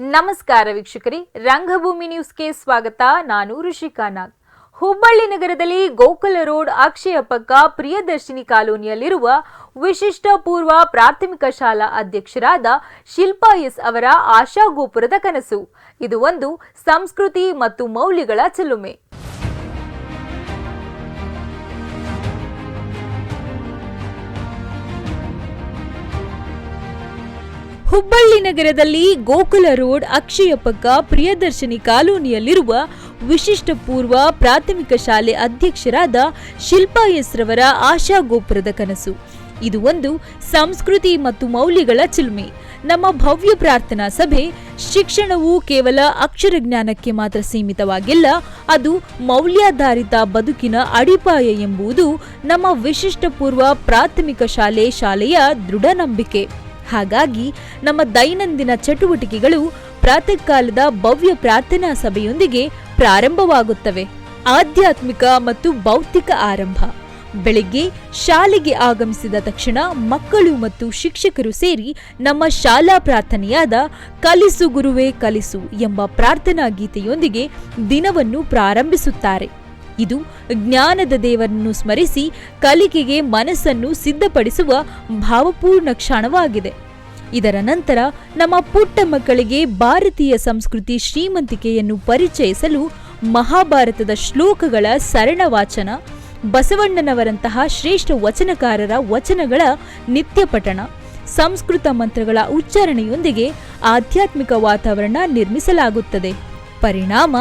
ನಮಸ್ಕಾರ ವೀಕ್ಷಕರಿ, ರಂಗಭೂಮಿ ನ್ಯೂಸ್ಗೆ ಸ್ವಾಗತ. ನಾನು ಋಷಿಕಾ ನಾಗ್. ಹುಬ್ಬಳ್ಳಿ ನಗರದಲ್ಲಿ ಗೋಕುಲ ರೋಡ್ ಅಕ್ಷಯ ಪಕ್ಕ ಪ್ರಿಯದರ್ಶಿನಿ ಕಾಲೋನಿಯಲ್ಲಿರುವ ವಿಶಿಷ್ಟ ಪೂರ್ವ ಪ್ರಾಥಮಿಕ ಶಾಲಾ ಅಧ್ಯಕ್ಷರಾದ ಶಿಲ್ಪಾ ಎಸ್ ಅವರ ಆಶಾಗೋಪುರದ ಕನಸು. ಇದು ಒಂದು ಸಂಸ್ಕೃತಿ ಮತ್ತು ಮೌಲ್ಯಗಳ ಚೆಲುಮೆ. ಹುಬ್ಬಳ್ಳಿ ನಗರದಲ್ಲಿ ಗೋಕುಲ ರೋಡ್ ಅಕ್ಷಯ ಪಕ್ಕ ಪ್ರಿಯದರ್ಶಿನಿ ಕಾಲೋನಿಯಲ್ಲಿರುವ ವಿಶಿಷ್ಟ ಪೂರ್ವ ಪ್ರಾಥಮಿಕ ಶಾಲೆ ಅಧ್ಯಕ್ಷರಾದ ಶಿಲ್ಪಾ ಎಸ್ ರವರ ಆಶಾ ಗೋಪುರದ ಕನಸು. ಇದು ಒಂದು ಸಂಸ್ಕೃತಿ ಮತ್ತು ಮೌಲ್ಯಗಳ ಚಿಲುಮೆ. ನಮ್ಮ ಭವ್ಯ ಪ್ರಾರ್ಥನಾ ಸಭೆ ಶಿಕ್ಷಣವು ಕೇವಲ ಅಕ್ಷರ ಜ್ಞಾನಕ್ಕೆ ಮಾತ್ರ ಸೀಮಿತವಾಗಿಲ್ಲ, ಅದು ಮೌಲ್ಯಾಧಾರಿತ ಬದುಕಿನ ಅಡಿಪಾಯ ಎಂಬುದು ನಮ್ಮ ವಿಶಿಷ್ಟ ಪೂರ್ವ ಪ್ರಾಥಮಿಕ ಶಾಲೆ ಶಾಲೆಯ ದೃಢ ನಂಬಿಕೆ ಹಾಗಾಗಿ ನಮ್ಮ ದೈನಂದಿನ ಚಟುವಟಿಕೆಗಳು ಪ್ರಾತಃ ಕಾಲದ ಭವ್ಯ ಪ್ರಾರ್ಥನಾ ಸಭೆಯೊಂದಿಗೆ ಪ್ರಾರಂಭವಾಗುತ್ತವೆ. ಆಧ್ಯಾತ್ಮಿಕ ಮತ್ತು ಭೌತಿಕ ಆರಂಭ. ಬೆಳಿಗ್ಗೆ ಶಾಲೆಗೆ ಆಗಮಿಸಿದ ತಕ್ಷಣ ಮಕ್ಕಳು ಮತ್ತು ಶಿಕ್ಷಕರು ಸೇರಿ ನಮ್ಮ ಶಾಲಾ ಪ್ರಾರ್ಥನೆಯಾದ ಕಲಿಸು ಗುರುವೇ, ಕಲಿಸು ಎಂಬ ಪ್ರಾರ್ಥನಾ ಗೀತೆಯೊಂದಿಗೆ ದಿನವನ್ನು ಪ್ರಾರಂಭಿಸುತ್ತಾರೆ. ಇದು ಜ್ಞಾನದ ದೇವರನ್ನು ಸ್ಮರಿಸಿ ಕಲಿಕೆಗೆ ಮನಸ್ಸನ್ನು ಸಿದ್ಧಪಡಿಸುವ ಭಾವಪೂರ್ಣ ಕ್ಷಣವಾಗಿದೆ. ಇದರ ನಂತರ ನಮ್ಮ ಪುಟ್ಟ ಮಕ್ಕಳಿಗೆ ಭಾರತೀಯ ಸಂಸ್ಕೃತಿ ಶ್ರೀಮಂತಿಕೆಯನ್ನು ಪರಿಚಯಿಸಲು ಮಹಾಭಾರತದ ಶ್ಲೋಕಗಳ ಸರಳ ವಾಚನ ಬಸವಣ್ಣನವರಂತಹ ಶ್ರೇಷ್ಠ ವಚನಕಾರರ ವಚನಗಳ ನಿತ್ಯ ಪಠಣ ಸಂಸ್ಕೃತ ಮಂತ್ರಗಳ ಉಚ್ಚಾರಣೆಯೊಂದಿಗೆ ಆಧ್ಯಾತ್ಮಿಕ ವಾತಾವರಣ ನಿರ್ಮಿಸಲಾಗುತ್ತದೆ. ಪರಿಣಾಮ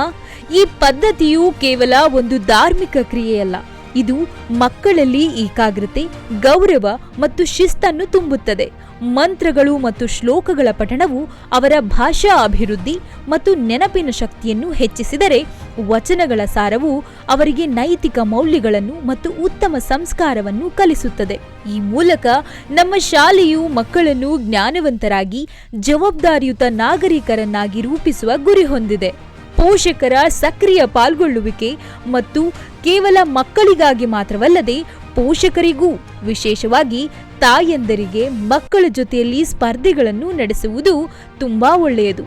ಈ ಪದ್ಧತಿಯು ಕೇವಲ ಒಂದು ಧಾರ್ಮಿಕ ಕ್ರಿಯೆಯಲ್ಲ. ಇದು ಮಕ್ಕಳಲ್ಲಿ ಏಕಾಗ್ರತೆ, ಗೌರವ ಮತ್ತು ಶಿಸ್ತನ್ನು ತುಂಬುತ್ತದೆ. ಮಂತ್ರಗಳು ಮತ್ತು ಶ್ಲೋಕಗಳ ಪಠಣವು ಅವರ ಭಾಷಾ ಅಭಿವೃದ್ಧಿ ಮತ್ತು ನೆನಪಿನ ಶಕ್ತಿಯನ್ನು ಹೆಚ್ಚಿಸಿದರೆ, ವಚನಗಳ ಸಾರವು ಅವರಿಗೆ ನೈತಿಕ ಮೌಲ್ಯಗಳನ್ನು ಮತ್ತು ಉತ್ತಮ ಸಂಸ್ಕಾರವನ್ನು ಕಲಿಸುತ್ತದೆ. ಈ ಮೂಲಕ ನಮ್ಮ ಶಾಲೆಯು ಮಕ್ಕಳನ್ನು ಜ್ಞಾನವಂತರಾಗಿ, ಜವಾಬ್ದಾರಿಯುತ ನಾಗರಿಕರನ್ನಾಗಿ ರೂಪಿಸುವ ಗುರಿ ಹೊಂದಿದೆ. ಪೋಷಕರ ಸಕ್ರಿಯ ಪಾಲ್ಗೊಳ್ಳುವಿಕೆ ಮತ್ತು ಕೇವಲ ಮಕ್ಕಳಿಗಾಗಿ ಮಾತ್ರವಲ್ಲದೆ ಪೋಷಕರಿಗೂ, ವಿಶೇಷವಾಗಿ ತಾಯಂದರಿಗೆ ಮಕ್ಕಳ ಜೊತೆಯಲ್ಲಿ ಸ್ಪರ್ಧೆಗಳನ್ನು ನಡೆಸುವುದು ತುಂಬಾ ಒಳ್ಳೆಯದು.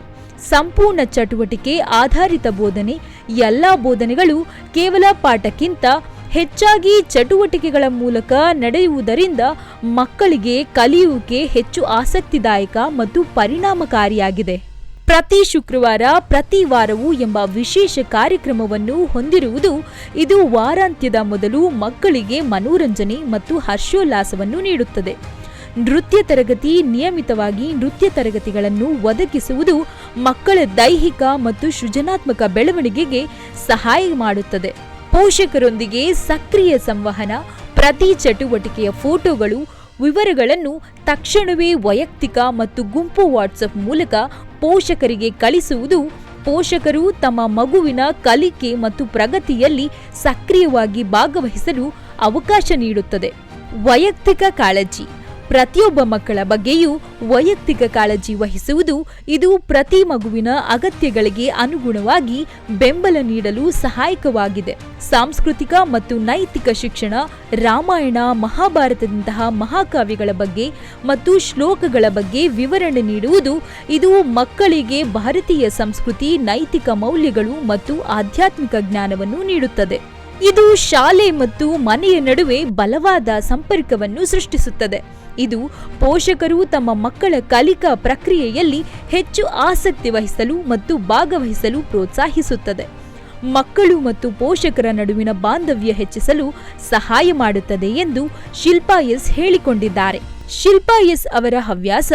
ಸಂಪೂರ್ಣ ಚಟುವಟಿಕೆ ಆಧಾರಿತ ಬೋಧನೆ, ಎಲ್ಲ ಬೋಧನೆಗಳು ಕೇವಲ ಪಾಠಕ್ಕಿಂತ ಹೆಚ್ಚಾಗಿ ಚಟುವಟಿಕೆಗಳ ಮೂಲಕ ನಡೆಯುವುದರಿಂದ ಮಕ್ಕಳಿಗೆ ಕಲಿಯುವಿಕೆ ಹೆಚ್ಚು ಆಸಕ್ತಿದಾಯಕ ಮತ್ತು ಪರಿಣಾಮಕಾರಿಯಾಗಿದೆ. ಪ್ರತಿ ಶುಕ್ರವಾರ, ಪ್ರತಿ ವಾರವೂ ಎಂಬ ವಿಶೇಷ ಕಾರ್ಯಕ್ರಮವನ್ನು ಹೊಂದಿರುವುದು ಇದು ವಾರಾಂತ್ಯದ ಮೊದಲು ಮಕ್ಕಳಿಗೆ ಮನೋರಂಜನೆ ಮತ್ತು ಹರ್ಷೋಲ್ಲಾಸವನ್ನು ನೀಡುತ್ತದೆ. ನೃತ್ಯ ತರಗತಿ ನಿಯಮಿತವಾಗಿ ನೃತ್ಯ ತರಗತಿಗಳನ್ನು ಒದಗಿಸುವುದು ಮಕ್ಕಳ ದೈಹಿಕ ಮತ್ತು ಸೃಜನಾತ್ಮಕ ಬೆಳವಣಿಗೆಗೆ ಸಹಾಯ ಮಾಡುತ್ತದೆ. ಪೋಷಕರೊಂದಿಗೆ ಸಕ್ರಿಯ ಸಂವಹನ, ಪ್ರತಿ ಚಟುವಟಿಕೆಯ ಫೋಟೋಗಳು, ವಿವರಗಳನ್ನು ತಕ್ಷಣವೇ ವೈಯಕ್ತಿಕ ಮತ್ತು ಗುಂಪು ವಾಟ್ಸಪ್ ಮೂಲಕ ಪೋಷಕರಿಗೆ ಕಳಿಸುವುದು ಪೋಷಕರು ತಮ್ಮ ಮಗುವಿನ ಕಲಿಕೆ ಮತ್ತು ಪ್ರಗತಿಯಲ್ಲಿ ಸಕ್ರಿಯವಾಗಿ ಭಾಗವಹಿಸಲು ಅವಕಾಶ ನೀಡುತ್ತದೆ. ವೈಯಕ್ತಿಕ ಕಾಳಜಿ. ಪ್ರತಿಯೊಬ್ಬ ಮಕ್ಕಳ ಬಗ್ಗೆಯೂ ವೈಯಕ್ತಿಕ ಕಾಳಜಿ ವಹಿಸುವುದು ಇದು ಪ್ರತಿ ಮಗುವಿನ ಅಗತ್ಯಗಳಿಗೆ ಅನುಗುಣವಾಗಿ ಬೆಂಬಲ ನೀಡಲು ಸಹಾಯಕವಾಗಿದೆ. ಸಾಂಸ್ಕೃತಿಕ ಮತ್ತು ನೈತಿಕ ಶಿಕ್ಷಣ, ರಾಮಾಯಣ, ಮಹಾಭಾರತದಂತಹ ಮಹಾಕಾವ್ಯಗಳ ಬಗ್ಗೆ ಮತ್ತು ಶ್ಲೋಕಗಳ ಬಗ್ಗೆ ವಿವರಣೆ ನೀಡುವುದು ಇದು ಮಕ್ಕಳಿಗೆ ಭಾರತೀಯ ಸಂಸ್ಕೃತಿ, ನೈತಿಕ ಮೌಲ್ಯಗಳು ಮತ್ತು ಆಧ್ಯಾತ್ಮಿಕ ಜ್ಞಾನವನ್ನು ನೀಡುತ್ತದೆ. ಇದು ಶಾಲೆ ಮತ್ತು ಮನೆಯ ನಡುವೆ ಬಲವಾದ ಸಂಪರ್ಕವನ್ನು ಸೃಷ್ಟಿಸುತ್ತದೆ. ಇದು ಪೋಷಕರು ತಮ್ಮ ಮಕ್ಕಳ ಕಲಿಕಾ ಪ್ರಕ್ರಿಯೆಯಲ್ಲಿ ಹೆಚ್ಚು ಆಸಕ್ತಿ ವಹಿಸಲು ಮತ್ತು ಭಾಗವಹಿಸಲು ಪ್ರೋತ್ಸಾಹಿಸುತ್ತದೆ. ಮಕ್ಕಳು ಮತ್ತು ಪೋಷಕರ ನಡುವಿನ ಬಾಂಧವ್ಯ ಹೆಚ್ಚಿಸಲು ಸಹಾಯ ಮಾಡುತ್ತದೆ ಎಂದು ಶಿಲ್ಪಾ ಎಸ್ ಹೇಳಿಕೊಂಡಿದ್ದಾರೆ. ಶಿಲ್ಪಾ ಎಸ್ ಅವರ ಹವ್ಯಾಸ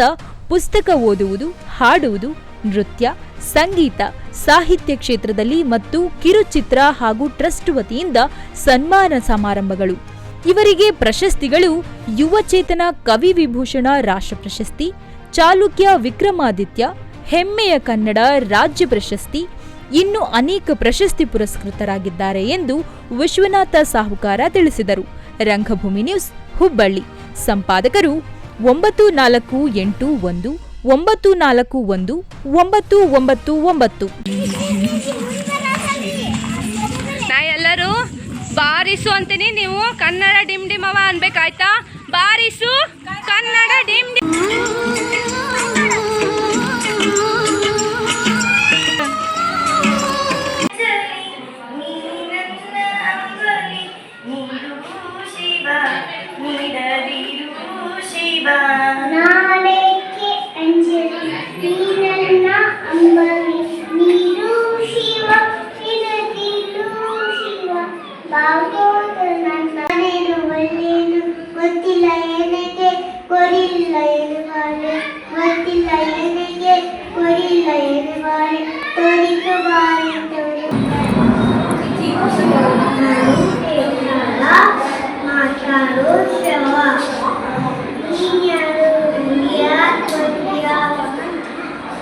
ಪುಸ್ತಕ ಓದುವುದು, ಹಾಡುವುದು, ನೃತ್ಯ, ಸಂಗೀತ, ಸಾಹಿತ್ಯ ಕ್ಷೇತ್ರದಲ್ಲಿ ಮತ್ತು ಕಿರುಚಿತ್ರ ಹಾಗೂ ಟ್ರಸ್ಟ್ ವತಿಯಿಂದ ಸನ್ಮಾನ ಸಮಾರಂಭಗಳು. ಇವರಿಗೆ ಪ್ರಶಸ್ತಿಗಳು ಯುವಚೇತನ ಕವಿ ವಿಭೂಷಣ ರಾಷ್ಟ್ರ ಪ್ರಶಸ್ತಿ ಚಾಲುಕ್ಯ ವಿಕ್ರಮಾದಿತ್ಯ, ಹೆಮ್ಮೆಯ ಕನ್ನಡ ರಾಜ್ಯ ಪ್ರಶಸ್ತಿ, ಇನ್ನು ಅನೇಕ ಪ್ರಶಸ್ತಿ ಪುರಸ್ಕೃತರಾಗಿದ್ದಾರೆ ಎಂದು ವಿಶ್ವನಾಥ ಸಾಹುಕಾರ ತಿಳಿಸಿದರು. ರಂಗಭೂಮಿ ನ್ಯೂಸ್, ಹುಬ್ಬಳ್ಳಿ. ಸಂಪಾದಕರು ಒಂಬತ್ತು ನಾಲ್ಕು ಎಂಟು ಒಂದು, ಒಂಬತ್ತು ನಾಲ್ಕು ಒಂದು, ಒಂಬತ್ತು ಒಂಬತ್ತು ಒಂಬತ್ತು. ಬಾರಿಸು ಅಂತೀನಿ. ನೀವು ಕನ್ನಡ ಡಿಮ್ ಡಿಮವ ಅನ್ಬೇಕಾಯ್ತಾ? ಬಾರಿಸು ಕನ್ನಡ ಡಿಮ್ ಡಿಮ್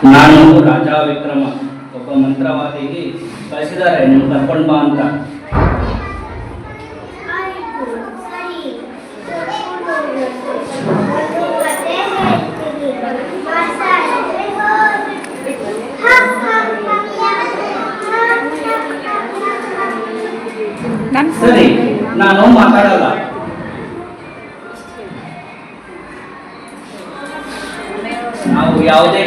ನಾನು ರಾಜ ವಿಕ್ರಮ, ಒಬ್ಬ ಮಂತ್ರವಾದಿಗೆ ಕಳಿಸಿದ್ದಾರೆ. ನೀವು ಕರ್ಕೊಂಡು ಬಾ ಅಂತ. ಸರಿ, ನಾನು ಮಾತಾಡಲ್ಲ. ನಾವು ಯಾವುದೇ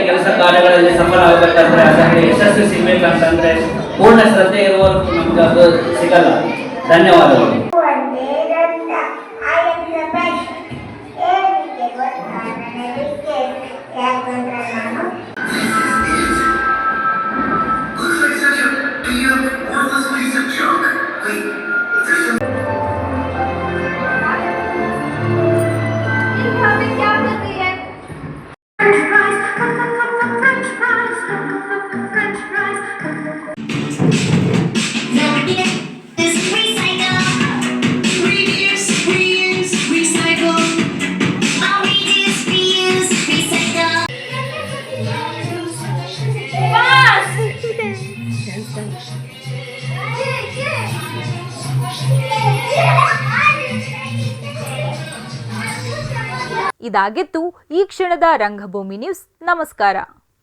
ಕಾರ್ಯಗಳಲ್ಲಿ ಸಫಲ ಆಗಬೇಕಂದ್ರೆ ಅದರಲ್ಲಿ ಯಶಸ್ಸು ಸಿಗ್ಬೇಕಂತಂದ್ರೆ ಪೂರ್ಣ ಶ್ರದ್ಧೆ ಇರುವವರೆಗೂ ನಮ್ಗೆ ಅದು ಸಿಗಲ್ಲ. ಧನ್ಯವಾದಗಳು. ಇದಾಗಿತ್ತು ಈ ಕ್ಷಣದ ರಂಗಭೂಮಿ ನ್ಯೂಸ್. ನಮಸ್ಕಾರ.